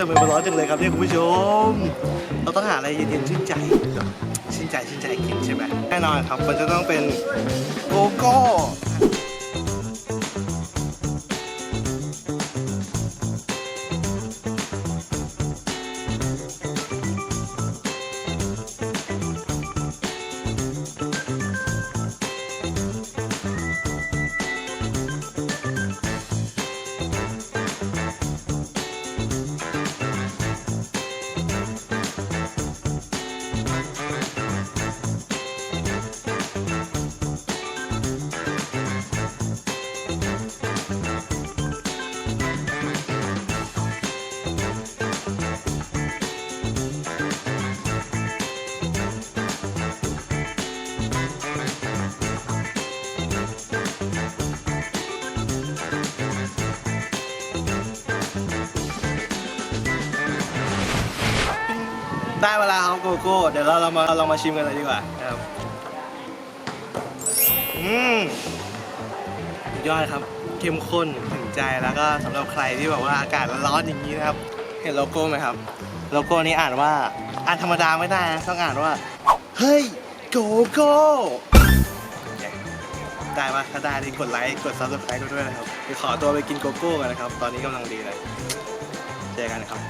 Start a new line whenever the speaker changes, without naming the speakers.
ทำไมมันร้อนจังเลยครับเนี่ยคุณผู้ชม เราต้องหาอะไรเย็นๆชื่นใจ ชื่นใจชื่นใจกินใช่ไหมแน่นอนครับ มันจะต้องเป็นโกโก้ ได้เวลาครับโกโก้ เดี๋ยวเราเรามาเรามาชิมกันเลยดีกว่าครับอืมสุดยอดครับ เข้มข้นถึงใจแล้วก็สำหรับใครที่แบบว่าอากาศร้อนๆอย่างนี้นะครับ เห็นโลโก้ไหมครับ โลโก้นี้อ่านว่าอ่านธรรมดาไม่ได้นะต้องอ่านว่า เฮ้ยโกโก้ได้ปะถ้าได้นี่กดไลค์กด subscribe ด้วยนะครับเดี๋ยวขอตัวไปกินโกโก้กันนะครับ ตอนนี้กำลังดีเลย เจอกันนะครับ